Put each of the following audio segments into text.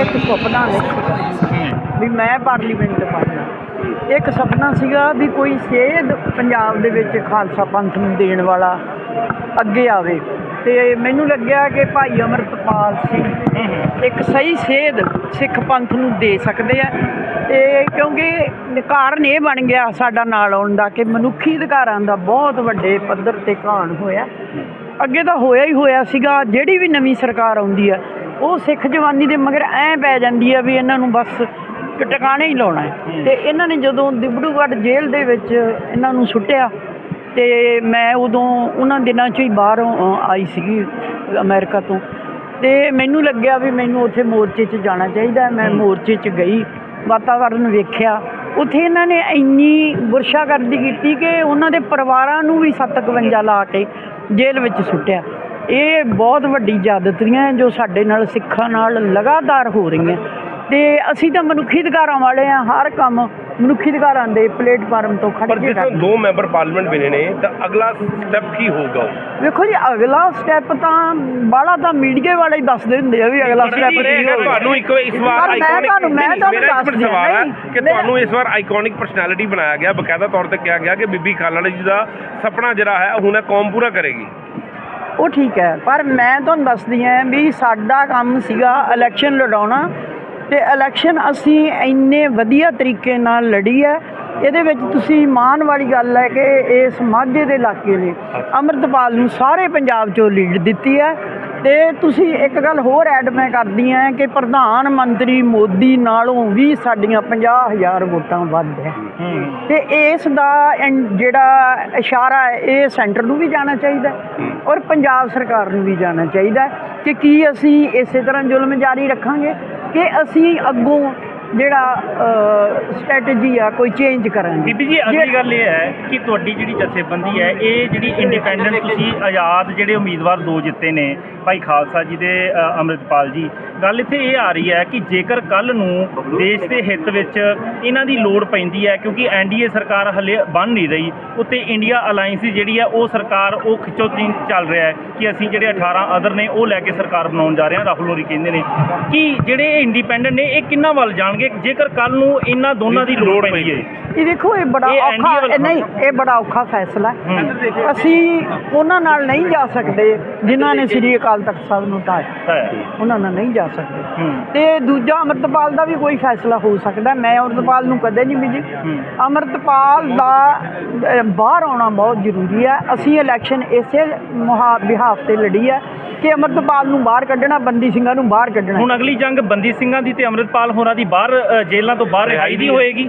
ਇੱਕ ਸੁਪਨਾ ਵੇਖਿਆ ਵੀ ਮੈਂ ਪਾਰਲੀਮੈਂਟ ਪੜਨਾ ਇੱਕ ਸੁਪਨਾ ਸੀਗਾ ਵੀ ਕੋਈ ਸੇਧ ਪੰਜਾਬ ਦੇ ਵਿੱਚ ਖਾਲਸਾ ਪੰਥ ਨੂੰ ਦੇਣ ਵਾਲਾ ਅੱਗੇ ਆਵੇ। ਤੇ ਮੈਨੂੰ ਲੱਗਿਆ ਕਿ ਭਾਈ ਅਮਰਤਪਾਲ ਸਿੰਘ ਇੱਕ ਸਹੀ ਸੇਧ ਸਿੱਖ ਪੰਥ ਨੂੰ ਦੇ ਸਕਦੇ ਆ। ਤੇ ਕਿਉਂਕਿ ਕਾਰਨ ਇਹ ਬਣ ਗਿਆ ਸਾਡਾ ਨਾਲ ਆਉਣ ਦਾ ਕਿ ਮਨੁੱਖੀ ਅਧਿਕਾਰਾਂ ਦਾ ਬਹੁਤ ਵੱਡੇ ਪੱਧਰ ਤੇ ਘਾਣ ਹੋਇਆ। ਅੱਗੇ ਤਾਂ ਹੋਇਆ ਹੀ ਹੋਇਆ ਸੀਗਾ, ਜਿਹੜੀ ਵੀ ਨਵੀਂ ਸਰਕਾਰ ਆਉਂਦੀ ਆ, ਉਹ ਸਿੱਖ ਜਵਾਨੀ ਦੇ ਮਗਰ ਐ ਪੈ ਜਾਂਦੀ ਆ ਵੀ ਇਹਨਾਂ ਨੂੰ ਬਸ ਟਿਕਾਣੇ ਹੀ ਲਾਉਣਾ ਹੈ। ਤੇ ਇਹਨਾਂ ਨੇ ਜਦੋਂ ਦਿਬੜੂਗੜ੍ਹ ਜੇਲ੍ਹ ਦੇ ਵਿੱਚ ਇਹਨਾਂ ਨੂੰ ਸੁੱਟਿਆ ਤੇ ਮੈਂ ਉਦੋਂ ਉਹਨਾਂ ਦਿਨਾਂ 'ਚ ਹੀ ਬਾਹਰੋਂ ਆਈ ਸੀਗੀ ਅਮਰੀਕਾ ਤੋਂ। ਤੇ ਮੈਨੂੰ ਲੱਗਿਆ ਵੀ ਮੈਨੂੰ ਉੱਥੇ ਮੋਰਚੇ 'ਚ ਜਾਣਾ ਚਾਹੀਦਾ। ਮੈਂ ਮੋਰਚੇ 'ਚ ਗਈ ਵਾਤਾਵਰਨ ਵੇਖਿਆ। ਉੱਥੇ ਇਹਨਾਂ ਨੇ ਇੰਨੀ ਗੁਰਸ਼ਾਗਰਦੀ ਕੀਤੀ ਕਿ ਉਹਨਾਂ ਦੇ ਪਰਿਵਾਰਾਂ ਨੂੰ ਵੀ 751 ਲਾ ਕੇ ਜੇਲ੍ਹ ਵਿੱਚ ਸੁੱਟਿਆ। ਇਹ ਬਹੁਤ ਵੱਡੀ ਜ਼ਿਆਦਤੀਆਂ ਜੋ ਸਾਡੇ ਨਾਲ ਸਿੱਖਾਂ ਨਾਲ ਲਗਾਤਾਰ ਹੋ ਰਹੀਆਂ। ਤੇ ਅਸੀਂ ਤਾਂ ਮਨੁੱਖੀ ਅਧਿਕਾਰਾਂ ਵਾਲੇ ਆ ਹਰ ਕੰਮ ਮਨੁੱਖੀ ਅਧਿਕਾਰਾਂ ਦੇ ਪਲੇਟਫਾਰਮ ਤੋਂ ਖੜ ਪਰ ਕੇ ਜਿਸ ਕਰਦੇ ਦੋ ਮੈਂਬਰ ਪਾਰਲੀਮੈਂਟ ਬਣੇ ਨੇ ਤਾਂ ਅਗਲਾ ਸਟੈਪ ਕੀ ਹੋਊਗਾ? ਵੇਖੋ ਜੀ ਅਗਲਾ ਸਟੈਪ ਤਾਂ ਬਾਹਲਾ ਤਾਂ ਮੀਡੀਆ ਵਾਲੇ ਹੀ ਦੱਸਦੇ ਹੁੰਦੇ ਆ ਵੀ ਅਗਲਾ ਪਰ ਸਟੈਪ ਇਹ ਕੀ ਹੈਗਾ ਹੋਊਗਾ। ਤੁਹਾਨੂੰ ਇੱਕ ਇਸ ਵਾਰ ਪਰ ਮੈਂ ਆਈਕੋਨਿਕ ਤੁਹਾਨੂੰ- ਮੈਂ ਤੁਹਾਨੂੰ ਹਾਂ, ਸਵਾਲ ਹੈ ਨਹੀਂ, ਕਿ ਮੇਰਾ- ਤੁਹਾਨੂੰ ਇਸ ਵਾਰ ਆਈਕੋਨਿਕ ਪਰਸਨੈਲਿਟੀ ਬਣਾਇਆ ਗਿਆ ਬਕਾਇਦਾ ਤੌਰ ਤੇ ਕਿਹਾ ਗਿਆ ਕਿ ਬੀਬੀ ਖਾਲੜਾ ਜੀ ਦਾ ਸੁਪਨਾ ਜਿਹੜਾ ਹੈ ਹੁਣ ਇਹ ਕੌਮ ਪੂਰਾ ਕਰੇਗੀ। ਉਹ ਠੀਕ ਹੈ ਪਰ ਮੈਂ ਤੁਹਾਨੂੰ ਦੱਸਦੀ ਹਾਂ ਵੀ ਸਾਡਾ ਕੰਮ ਸੀਗਾ ਇਲੈਕਸ਼ਨ ਲੜਾਉਣਾ ਤੇ ਇਲੈਕਸ਼ਨ ਅਸੀਂ ਇੰਨੇ ਵਧੀਆ ਤਰੀਕੇ ਨਾਲ ਲੜੀ ਹੈ। ਇਹਦੇ ਵਿੱਚ ਤੁਸੀਂ ਮਾਣ ਵਾਲੀ ਗੱਲ ਹੈ ਕਿ ਇਸ ਮਾਝੇ ਦੇ ਇਲਾਕੇ ਨੇ ਅੰਮ੍ਰਿਤਪਾਲ ਨੂੰ ਸਾਰੇ ਪੰਜਾਬ 'ਚੋਂ ਲੀਡ ਦਿੱਤੀ ਹੈ। ਤੇ ਤੁਸੀਂ ਇੱਕ ਗੱਲ ਹੋਰ ਐਡ ਮੈਂ ਕਰਦੀ ਹਾਂ ਕਿ ਪ੍ਰਧਾਨ ਮੰਤਰੀ ਮੋਦੀ ਨਾਲੋਂ ਵੀ ਸਾਡੀਆਂ 50000 ਵੋਟਾਂ ਵੱਧ ਹੈ। ਤੇ ਇਸ ਦਾ ਜਿਹੜਾ ਇਸ਼ਾਰਾ ਹੈ ਇਹ ਸੈਂਟਰ ਨੂੰ ਵੀ ਜਾਣਾ ਚਾਹੀਦਾ ਔਰ ਪੰਜਾਬ ਸਰਕਾਰ ਨੂੰ ਵੀ ਜਾਣਾ ਚਾਹੀਦਾ ਕਿ ਕੀ ਅਸੀਂ ਇਸੇ ਤਰ੍ਹਾਂ ਜ਼ੁਲਮ ਜਾਰੀ ਰੱਖਾਂਗੇ ਕਿ ਅਸੀਂ ਅੱਗੋਂ ਜਿਹੜਾ ਸਟ੍ਰੈਟਜੀ ਆ ਕੋਈ ਚੇਂਜ ਕਰਾਂਗੇ। ਬੀਬੀ ਜੀ ਅਗਲੀ ਗੱਲ ਇਹ ਹੈ ਕਿ ਤੁਹਾਡੀ ਜਿਹੜੀ ਜਥੇਬੰਦੀ ਹੈ ਇਹ ਜਿਹੜੀ ਇੰਡੀਪੈਂਡੈਂਟ ਤੁਸੀਂ ਆਜ਼ਾਦ ਜਿਹੜੇ ਉਮੀਦਵਾਰ ਦੋ ਜਿੱਤੇ ਨੇ ਭਾਈ ਖਾਲਸਾ ਜੀ ਦੇ ਅੰਮ੍ਰਿਤਪਾਲ ਜੀ ਗੱਲ ਇੱਥੇ ਇਹ ਆ ਰਹੀ ਹੈ ਕਿ ਜੇਕਰ ਕੱਲ ਨੂੰ ਦੇਸ਼ ਦੇ ਹਿੱਤ ਵਿੱਚ ਇਹਨਾਂ ਦੀ ਲੋੜ ਪੈਂਦੀ ਹੈ ਕਿਉਂਕਿ ਐਨਡੀਏ ਸਰਕਾਰ ਹਲੇ ਬਣ ਨਹੀਂ ਰਹੀ ਉੱਤੇ ਇੰਡੀਆ ਅਲਾਈਅੰਸ ਜਿਹੜੀ ਹੈ ਉਹ ਸਰਕਾਰ ਉਹ ਖਿੱਚੋਤੀਨ ਚੱਲ ਰਿਹਾ ਹੈ ਕਿ ਅਸੀਂ ਜਿਹੜੇ 18 ਅਦਰ ਨੇ ਉਹ ਲੈ ਕੇ ਸਰਕਾਰ ਬਣਾਉਣ ਜਾ ਰਹੇ ਹਾਂ ਰਾਹੁਲ ਹੋਰੀ ਕਹਿੰਦੇ ਨੇ। ਕਿ ਜਿਹੜੇ ਇੰਡੀਪੈਂਡੈਂਟ ਨੇ ਇਹ ਕਿੰਨਾ ਵੱਲ ਜਾਣਗੇ ਜੇਕਰ ਕੱਲ ਨੂੰ ਇਹਨਾਂ ਦੋਨਾਂ ਦੀ ਲੋੜ ਪੈਂਦੀ ਹੈ। ਇਹ ਦੇਖੋ ਇਹ ਬੜਾ ਇਹ ਔਖਾ ਇਹ ਨਹੀਂ ਇਹ ਬੜਾ ਔਖਾ ਫੈਸਲਾ ਹੈ। ਅਸੀਂ ਉਹਨਾਂ ਨਾਲ ਨਹੀਂ ਜਾ ਸਕਦੇ ਜਿਨ੍ਹਾਂ ਨੇ ਸ੍ਰੀ ਅਕਾਲ ਤਖਤ ਸਾਹਿਬ ਨੂੰ ਢਾਹਿਆ ਹੈ। ਉਹਨਾਂ ਨਾਲ ਨਹੀਂ ਜਾ ਸਕਦੇ। ਹੂੰ। ਤੇ ਦੂਜਾ ਅਮਰਤਪਾਲ ਦਾ ਵੀ ਕੋਈ ਫੈਸਲਾ ਹੋ ਸਕਦਾ ਮੈਂ ਅਮਰਤਪਾਲ ਨੂੰ ਕਦੇ ਨਹੀਂ ਮਿਲੀ। ਅਮਰਤਪਾਲ ਦਾ ਬਾਹਰ ਆਉਣਾ ਬਹੁਤ ਜ਼ਰੂਰੀ ਹੈ। ਅਸੀਂ ਇਲੈਕਸ਼ਨ ਇਸੇ ਬਿਹਾਫ ਤੇ ਲੜੀ ਹੈ। ਕਿ ਅਮਰਤਪਾਲ ਨੂੰ ਬਾਹਰ ਕੱਢਣਾ ਬੰਦੀ ਸਿੰਘਾਂ ਨੂੰ ਬਾਹਰ ਕੱਢਣਾ। ਹੁਣ ਅਗਲੀ ਜੰਗ ਬੰਦੀ ਸਿੰਘਾਂ ਦੀ ਤੇ ਅੰਮ੍ਰਿਤਪਾਲ ਹੋਰਾਂ ਦੀ ਬਾਹਰ ਅ, ਜੇਲ੍ਹਾਂ ਤੋਂ ਬਾਹਰ ਰਿਹਾਈ ਦੀ ਹੋਏਗੀ।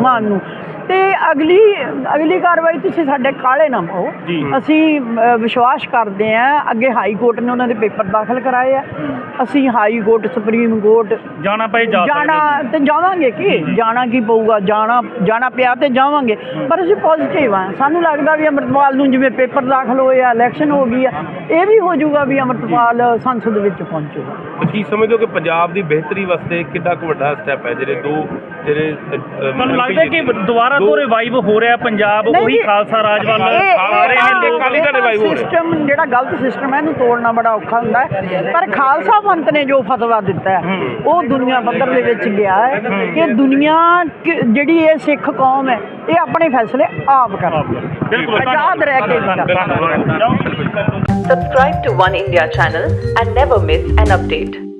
ਮਾਨ ਨੂੰ। ਤੇ ਅਗਲੀ ਅਗਲੀ ਕਾਰਵਾਈ ਤੁਸੀਂ ਸਾਡੇ ਕਾਲੇ ਨਾ ਪਾਓ। ਅਸੀਂ ਅ, ਵਿਸ਼ਵਾਸ ਕਰਦੇ ਆ ਅੱਗੇ ਹਾਈ ਕੋਰਟ ਨੇ ਉਹਨਾਂ ਦੇ ਪੇਪਰ ਦਾਖਲ ਕਰਾਏ ਆ। ਅਸੀਂ ਹਾਈ ਕੋਰਟ ਸੁਪਰੀਮ ਕੋਰਟ ਜਾਣਾ ਪਏ ਜਾ ਜਾਣਾ ਤੇ ਜਾਵਾਂਗੇ ਕੀ? ਜਾਣਾ ਕੀ ਪਊਗਾ? ਜਾਣਾ ਜਾਣਾ ਪਿਆ ਤੇ ਜਾਵਾਂਗੇ। ਪਰ ਅਸੀਂ ਪੋਜ਼ਿਟਿਵ ਆ। ਸਾਨੂੰ ਲੱਗਦਾ ਵੀ ਅੰਮ੍ਰਿਤਪਾਲ ਨੂੰ ਜਿਵੇਂ ਪੇਪਰ ਦਾਖਲ ਹੋਏ ਆ ਇਲੈਕਸ਼ਨ ਹੋ ਗਈ ਆ ਇਹ ਵੀ ਹੋ ਜਾਊਗਾ ਵੀ ਅੰਮ੍ਰਿਤਪਾਲ ਸੰਸਦ ਵਿੱਚ ਪਹੁੰਚੂਗਾ। ਤਾਂ ਕੀ ਸਮਝਦੇ ਹੋ ਕਿ ਪੰਜਾਬ ਦੀ ਬਿਹਤਰੀ ਵਾਸਤੇ ਕਿੰਨਾ ਕੁ ਵੱਡਾ ਸਟੈਪ ਹੈ? ਜਿਹੜੇ ਦੋ ਜਿਹੜੇ ਤੁਹਾਨੂੰ ਲੱਗਦਾ ਕਿ ਦੁਬਾਰਾ ਦੋ- ਤੋਂ ਰਿਵਾਈਵ ਹੋ ਰਿਹਾ ਪੰਜਾਬ? ਉਹੀ ਖਾਲਸਾ ਰਾਜ ਵੱਲ ਸਾਰੇ ਇਹ- ਨੇ ਅਕਾਲੀ ਦਲ revive ਹੋ ਰਿਹਾ। ਸਿਸਟਮ ਜਿਹੜਾ ਗਲਤ ਸਿਸਟਮ ਹੈ ਇਹਨੂੰ ਤੋੜਨਾ ਬੜਾ ਔਖਾ ਹੁੰਦਾ ਹੈ। ਪਰ ਖਾਲਸਾ ਪੰਥ ਨੇ ਜੋ ਫਤਵਾ ਦਿੱਤਾ ਹੈ ਉਹ ਦੁਨੀਆ ਪੱਧਰ ਦੇ ਵਿੱਚ ਗਿਆ ਹੈ ਕਿ ਦੁਨੀਆ ਜਿਹੜੀ ਇਹ ਸਿੱਖ ਕੌਮ ਹੈ ਇਹ ਆਪਣੇ ਫੈਸਲੇ ਆਪ ਕਰਦੀ ਹੈ ਬਿਲਕੁਲ। ਆਜ਼ਾਦ ਰਹਿ ਕੇ ਵੀ ਕਰਦੀ। ਹੈ। ਧੰਨਵਾਦ। Subscribe to One India channel and